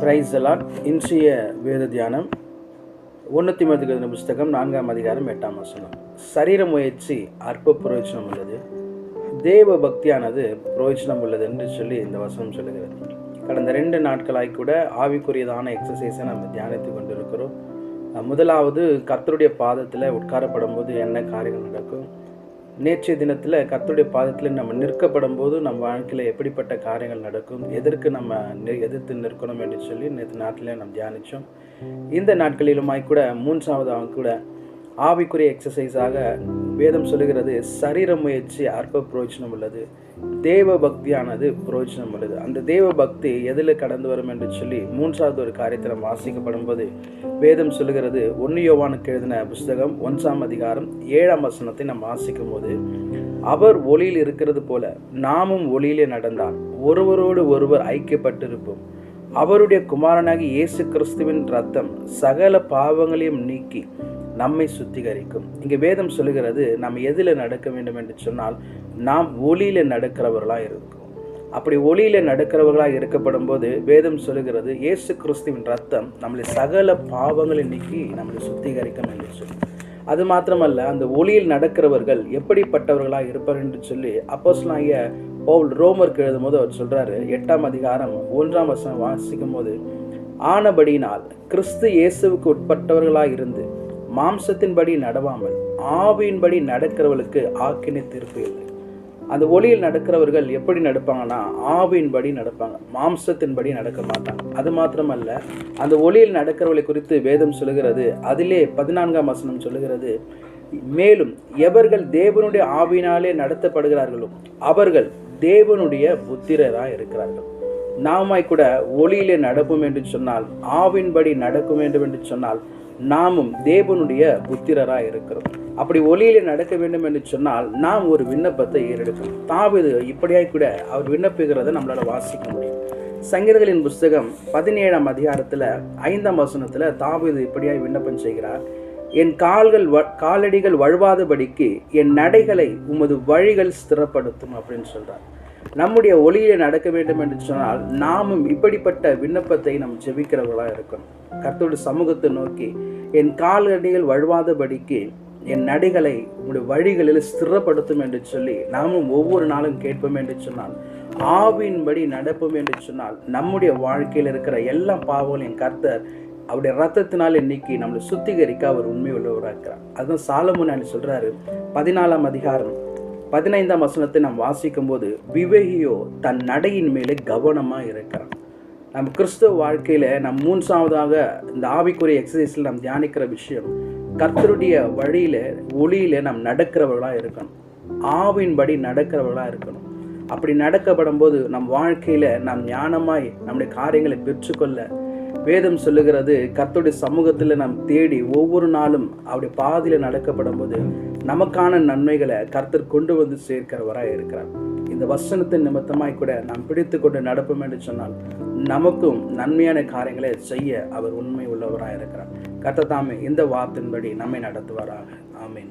Price எல்லாம் இன்றைய வேத தியானம் ஒன்றத்தி மதுகிற புஸ்தகம் நான்காம் அதிகாரம் எட்டாம் வசனம். சரீர முயற்சி அற்ப பிரயோஜனம் உள்ளது. தேவ பக்தியானது பிரயோஜனம் உள்ளது என்று சொல்லி இந்த வசனம் சொல்லுகிறது. கடந்த ரெண்டு நாட்களாய் கூட ஆவிக்குரியதான எக்ஸசைஸை நம்ம தியானித்து கொண்டிருக்கிறோம். முதலாவது கர்த்தருடைய பாதத்தில் உட்காரப்படும் போது என்ன காரியங்கள் நடக்கும்? நேற்றைய தினத்தில் கர்த்தருடைய பாதத்தில் நம்ம நிற்கப்படும் போது நம்ம வாழ்க்கையில் எப்படிப்பட்ட காரியங்கள் நடக்கும் எதற்கு நம்ம எதிர்த்து நிற்கணும் என்று சொல்லி நேற்று நாட்டில் நம்ம தியானித்தோம் இந்த நாட்களிலுமாய் கூட அவங்க கூட ஆவிக்குரிய எக்ஸசைஸாக வேதம் சொல்லுகிறது சரீர முயற்சி அற்ப பிரயோஜனம் உள்ளது. தேவ பக்தியானது பிரயோஜனம் உள்ளது. அந்த தேவ பக்தி எதில் கடந்து வரும் என்று சொல்லி மூன்றாவது ஒரு காரியத்தில் வாசிக்கப்படும் போது வேதம் சொல்லுகிறது. ஒன்னு யோவானுக்கு எழுதின புஸ்தகம் ஒன்றாம் அதிகாரம் ஏழாம் வசனத்தை நம்ம வாசிக்கும் போது அவர் ஒளியில் இருக்கிறது போல நாமும் ஒளியிலே நடந்தால் ஒருவரோடு ஒருவர் ஐக்கியப்பட்டிருப்போம். அவருடைய குமாரனாகி இயேசு கிறிஸ்துவின் ரத்தம் சகல பாவங்களையும் நீக்கி நம்மை சுத்திகரிக்கும். இங்கே வேதம் சொல்லுகிறது நாம் எதில் நடக்க வேண்டும் என்று சொன்னால் நாம் ஒளியில் நடக்கிறவர்களாக இருக்கும். அப்படி ஒளியில் நடக்கிறவர்களாக இருக்கப்படும் போது வேதம் சொல்லுகிறது இயேசு கிறிஸ்துவின் ரத்தம் நம்மளை சகல பாவங்களை நீக்கி நம்மளை சுத்திகரிக்கும் என்று சொல்லி. அது மாத்திரமல்ல அந்த ஒளியில் நடக்கிறவர்கள் எப்படிப்பட்டவர்களாக இருப்பார் என்று சொல்லி அப்போஸ்லாகிய பவுல் ரோமருக்கு எழுதும் போது அவர் சொல்கிறாரு எட்டாம் அதிகாரம் ஒன்றாம் வசனம் வாசிக்கும் போது ஆனபடியினால் கிறிஸ்து இயேசுவுக்கு உட்பட்டவர்களாக இருந்து மாம்சத்தின்படி நடவாமல் ஆவியின்படி நடக்கிறவர்களுக்கு ஆக்கினை தீர்ப்பு இல்லை. அந்த ஒளியில் நடக்கிறவர்கள் எப்படி நடப்பாங்கன்னா ஆவியின்படி நடப்பாங்க. மாம்சத்தின்படி நடக்க மாட்டாங்க. அது மாத்திரமல்ல அந்த ஒளியில் நடக்கிறவர்களை குறித்து வேதம் சொல்லுகிறது. அதிலே பதினான்காம் வசனம் சொல்லுகிறது மேலும் எவர்கள் தேவனுடைய ஆவினாலே நடத்தப்படுகிறார்களோ அவர்கள் தேவனுடைய புத்திரராக இருக்கிறார்கள். நாமாய் கூட ஒளியிலே நடப்போம் என்று சொன்னால் ஆவின்படி நடக்க வேண்டும் என்று சொன்னால் நாமும் தேவனுடைய புத்திரராக இருக்கிறோம் அப்படி ஒளியில் நடக்க வேண்டும் என்று சொன்னால் நாம் ஒரு விண்ணப்பத்தை ஏறெடுக்கணும். தாவிது இப்படியாய் கூட அவர் விண்ணப்பிக்கிறத நம்மளால வாசிக்க முடியும். சங்கீதங்களின் புஸ்தகம் பதினேழாம் அதிகாரத்தில் ஐந்தாம் வசனத்தில் தாவீது இப்படியாய் விண்ணப்பம் செய்கிறார். என் கால்கள் வ காலடிகள் வழுவாதபடிக்கு என் நடைகளை உமது வழிகள் ஸ்திரப்படுத்தும் அப்படின்னு சொல்கிறார் நம்முடைய ஒளியிலே நடக்க வேண்டும் என்று சொன்னால் நாமும் இப்படிப்பட்ட விண்ணப்பத்தை நாம் ஜெபிக்கிறவர்களாக இருக்கணும். கர்த்தருடைய சமூகத்தை நோக்கி என் காலடிகள் வழுவாதபடிக்கு என் நடைகளை உங்களுடைய வழிகளில் ஸ்திரப்படுத்தும் என்று சொல்லி நாமும் ஒவ்வொரு நாளும் கேட்போம் என்று சொன்னால் ஆவின்படி நடப்போம் என்று சொன்னால் நம்முடைய வாழ்க்கையில் இருக்கிற எல்லா பாவங்களையும் கர்த்தர் அவருடைய ரத்தத்தினாலே நீக்கி நம்மளை சுத்திகரிக்க அவர் உண்மை உள்ளவராக இருக்கிறார் அதுதான் சாலமுன் சொல்கிறாரு பதினாலாம் அதிகாரம் பதினைந்தாம் வசனத்தை நாம் வாசிக்கும் போது விவேகியோ தன் நடையின் மேலே கவனமாக இருக்கிறான். நம்ம கிறிஸ்துவ வாழ்க்கையில் நம் மூன்றாவதாக இந்த ஆவிக்குரிய எக்ஸசைஸில் நாம் தியானிக்கிற விஷயம் கர்த்தருடைய வழியில் ஒளியில் நாம் நடக்கிறவர்களாக இருக்கணும். ஆவின்படி நடக்கிறவர்களாக இருக்கணும். அப்படி நடக்கப்படும் போது நம் வாழ்க்கையில் நாம் ஞானமாய் நம்முடைய காரியங்களை பெற்றுக்கொள்ள வேதம் சொல்லுகிறது கர்த்தருடைய சமூகத்தில் நாம் தேடி ஒவ்வொரு நாளும் அவருடைய பாதையில் நடக்கப்படும் போது நமக்கான நன்மைகளை கர்த்தர் கொண்டு வந்து சேர்க்கிறவராக இருக்கிறார். இந்த வசனத்தின் நிமித்தமாய் கூட நாம் பிடித்து கொண்டு நடப்போம் என்று சொன்னால் நமக்கும் நன்மையான காரியங்களை செய்ய அவர் உண்மை உள்ளவராக இருக்கிறார். கர்த்த தாமே இந்த வார்த்தையின்படி நம்மை நடத்துவாராக. ஆமீன்.